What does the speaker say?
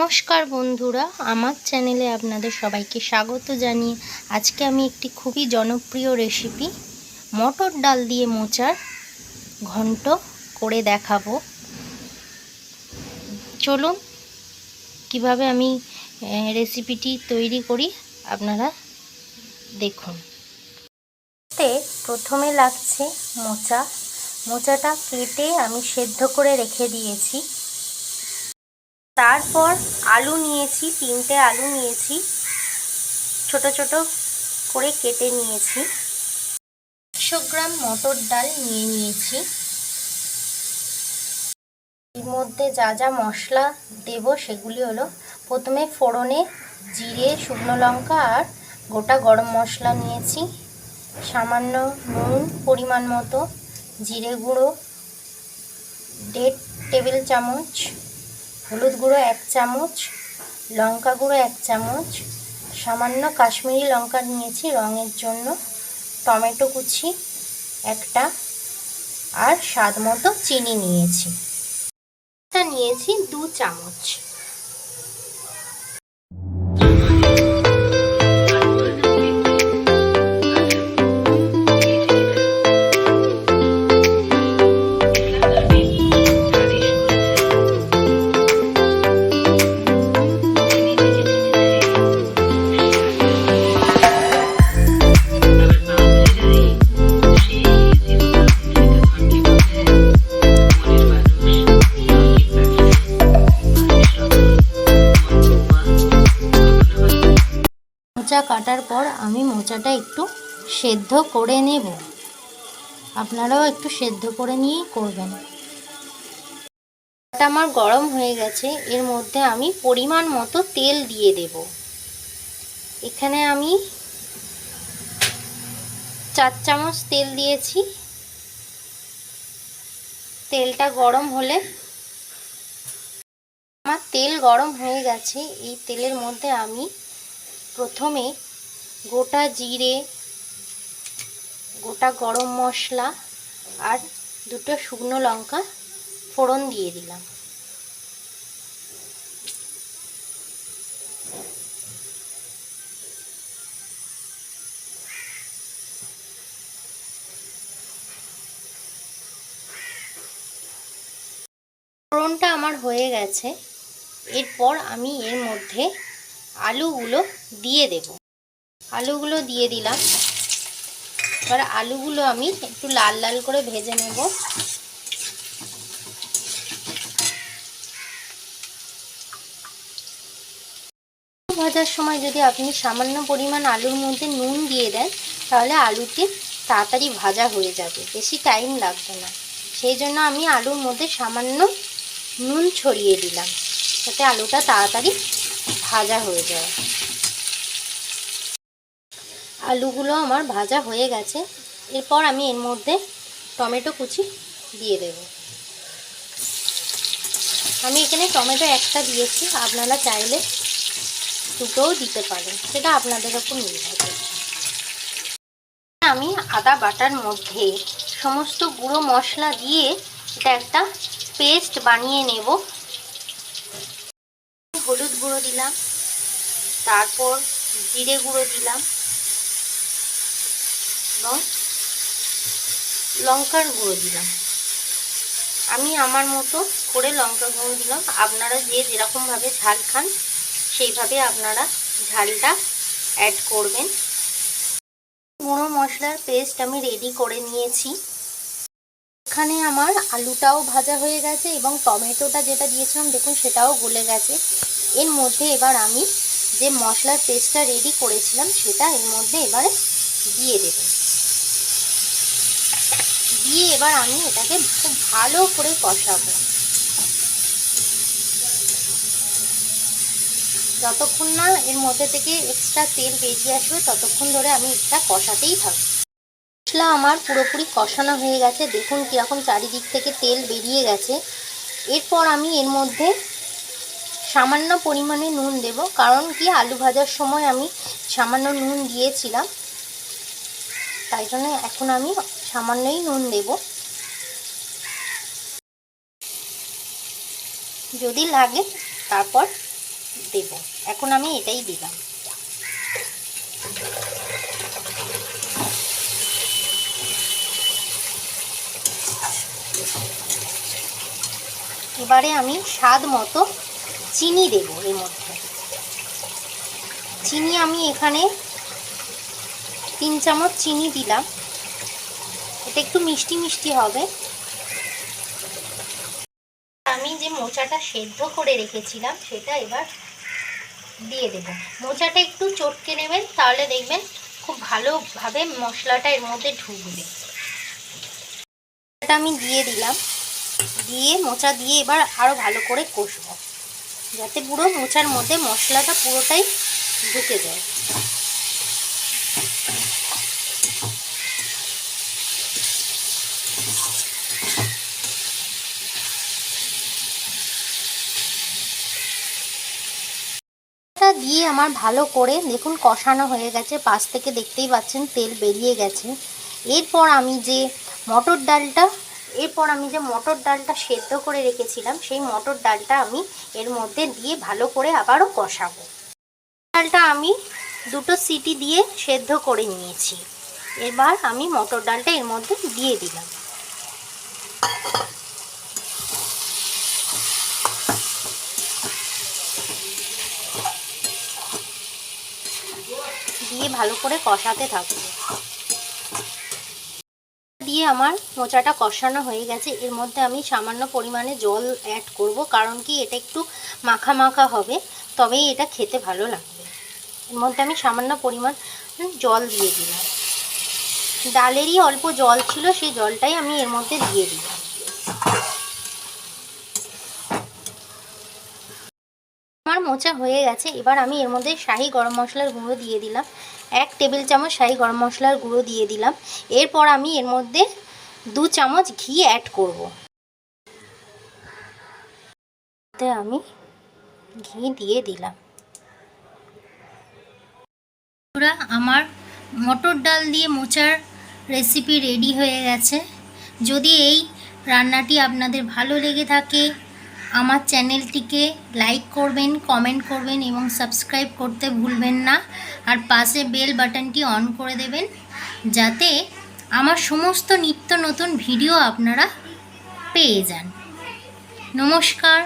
নমস্কার বন্ধুরা, আমার চ্যানেলে আপনাদের সবাইকে স্বাগত জানিয়ে আজকে আমি একটি খুবই জনপ্রিয় রেসিপি মটর ডাল দিয়ে মোচার ঘন্ট করে দেখাবো। চলুন, কীভাবে আমি রেসিপিটি তৈরি করি আপনারা দেখুন। প্রথমে লাগছে মোচা। মোচাটা কেটে আমি সেদ্ধ করে রেখে দিয়েছি। তারপর আলু নিয়েছি, তিনটে আলু নিয়েছি। ছোট ছোট করে কেটে নিয়েছি। একশো গ্রাম মটর ডাল নিয়ে নিয়েছি। এর মধ্যে যা যা মশলা দেব সেগুলি হলো, প্রথমে ফোড়নে জিরে, শুকনো লঙ্কা আর গোটা গরম মশলা নিয়েছি। সামান্য নুন পরিমাণ মতো, জিরে গুঁড়ো, দেড় টেবিল চামচ হলুদ গুঁড়ো এক চামচ, লঙ্কা গুঁড়ো এক চামচ, সামান্য কাশ্মীরি লঙ্কা নিয়েছি রঙের জন্য, টমেটো কুচি একটা আর স্বাদ মতো চিনি নিয়েছি। নিয়েছি দু চামচ। মোচা কাটার পর আমি মোচাটা একটু সেদ্ধ করে নেব। আপনারাও একটু সেদ্ধ করে নিয়েই করবেন। এটা আমার গরম হয়ে গেছে, এর মধ্যে আমি পরিমাণ মতো তেল দিয়ে দেব। এখানে আমি চার চামচ তেল দিয়েছি। তেলটা গরম হলে আমার তেল গরম হয়ে গেছে, এই তেলের মধ্যে আমি প্রথমে গোটা জিরে, গোটা গরম মশলা আর দুটো শুকনো লঙ্কা ফোড়ন দিয়ে দিলাম। ফোড়নটা আমার হয়ে গেছে। এরপর আমি এর মধ্যে আলুগুলো দিয়ে দেব। আলুগুলো দিয়ে দিলাম। এবার আলুগুলো আমি একটু লাল লাল করে ভেজে নেব। ভাজার সময় যদি আপনি সামান্য পরিমাণ আলুর মধ্যে নুন দিয়ে দেন, তাহলে আলুটি তাড়াতাড়ি ভাজা হয়ে যাবে। বেশি টাইম লাগবে না। সেই জন্য আমি আলুর মধ্যে সামান্য নুন ছড়িয়ে দিলাম। যাতে আলুটা তাড়াতাড়ি ভাজা হয়ে যায়। আলুগুলো আমার ভাজা হয়ে গেছে। এরপর আমি এর মধ্যে টমেটো কুচি দিয়ে দেব। আমি এখানে টমেটো একটা দিয়েছি, আপনারা চাইলে দুটোও দিতে পারেন, সেটা আপনাদের ওপর নির্ভর আমি আদা বাটার মধ্যে সমস্ত গুঁড়ো মশলা দিয়ে এটা একটা পেস্ট বানিয়ে নেব। হলুদ গুঁড়ো দিলাম, তারপর জিরে গুঁড়ো দিলাম। এবং লঙ্কার গুঁড়ো দিলাম। আমি আমার মতো করে লঙ্কা গুঁড়ো দিলাম। আপনারা যে যেরকমভাবে ঝাল খান, সেইভাবে আপনারা ঝালটা অ্যাড করবেন। গুঁড়ো মশলার পেস্ট আমি রেডি করে নিয়েছি। এখানে আমার আলুটাও ভাজা হয়ে গেছে এবং টমেটোটা যেটা দিয়েছিলাম, দেখুন সেটাও গলে গেছে। এর মধ্যে এবার আমি যে মশলার পেস্টটা রেডি করেছিলাম, সেটা এর মধ্যে এবারে দিয়ে দেব। দিয়ে এবার আমি এটাকে খুব ভালো করে কষাবো। যতক্ষণ না এর মধ্যে থেকে এক্সট্রা তেল বেরিয়ে আসবে, ততক্ষণ ধরে আমি এটা কষাতেই থাকব। মশলা আমার পুরোপুরি কষানো হয়ে গেছে। দেখুন কীরকম চারিদিক থেকে তেল বেরিয়ে গেছে। এরপর আমি এর মধ্যে সামান্য পরিমাণে নুন দেব, কারণ কি আলু ভাজার সময় আমি সামান্য নুন দিয়েছিলাম। তাই জন্য এখন আমি সামান্যই নুন দেব। যদি লাগে, তারপর দেব। এখন আমি এটাই দিলাম। এবারে আমি স্বাদ মতো চিনি দেব এর মধ্যে। চিনি আমি এখানে তিন চামচ চিনি দিলাম। একটু মিষ্টি মিষ্টি হবে। আমি যে মোচাটা সেদ্ধ করে রেখেছিলাম, সেটা এবার দিয়ে দেব। মোচাটা একটু চটকে নেবেন, তাহলে দেখবেন খুব ভালোভাবে মশলাটা এর মধ্যে ঢুকবে। এটা আমি দিয়ে দিলাম। দিয়ে মোচা দিয়ে এবার আরও ভালো করে কষবো। যাতে পুরো মোচার মধ্যে মশলাটা পুরোটাই ঢুকে যায়। দিয়ে আমার ভালো করে দেখুন কষানো হয়ে গেছে। পাশ থেকে দেখতেই পাচ্ছেন তেল বেরিয়ে গেছে। এরপর আমি যে মটর ডালটা, এরপর আমি যে মটর ডালটা সেদ্ধ করে রেখেছিলাম, সেই মটর ডালটা আমি এর মধ্যে দিয়ে ভালো করে আবারও কষাবো। ডালটা আমি দুটো সিটি দিয়ে সেদ্ধ করে নিয়েছি। এবার আমি মটর ডালটা এর মধ্যে দিয়ে দিলাম। দিয়ে ভালো করে কষাতে থাকব। দিয়ে আমার মোচাটা কষানো হয়ে গেছে। এর মধ্যে আমি সামান্য পরিমাণে জল অ্যাড করব, কারণ কি এটা একটু মাখা মাখা হবে, তবেই এটা খেতে ভালো লাগবে। এর মধ্যে আমি সামান্য পরিমাণ জল দিয়ে দিলাম। ডালেরই অল্প জল ছিল, সেই জলটাই আমি এর মধ্যে দিয়ে দিলাম। মোচা হয়ে গেছে। এবার আমি এর মধ্যে শাহি গরম মশলার গুঁড়ো দিয়ে দিলাম। এক টেবিল চামচ শাহি গরম মশলার গুঁড়ো দিয়ে দিলাম। এরপর আমি এর মধ্যে দু চামচ ঘি অ্যাড করব। আমি ঘি দিয়ে দিলাম। আমার মটর ডাল দিয়ে মোচার রেসিপি রেডি হয়ে গেছে। যদি এই রান্নাটি আপনাদের ভালো লেগে থাকে আমার চ্যানেলটিকে লাইক করবেন, কমেন্ট করবেন এবং সাবস্ক্রাইব করতে ভুলবেন না। আর পাশে বেল বাটনটি অন করে দেবেন যাতে আমার সমস্ত নিত্য নতুন ভিডিও আপনারা পেয়ে যান। নমস্কার।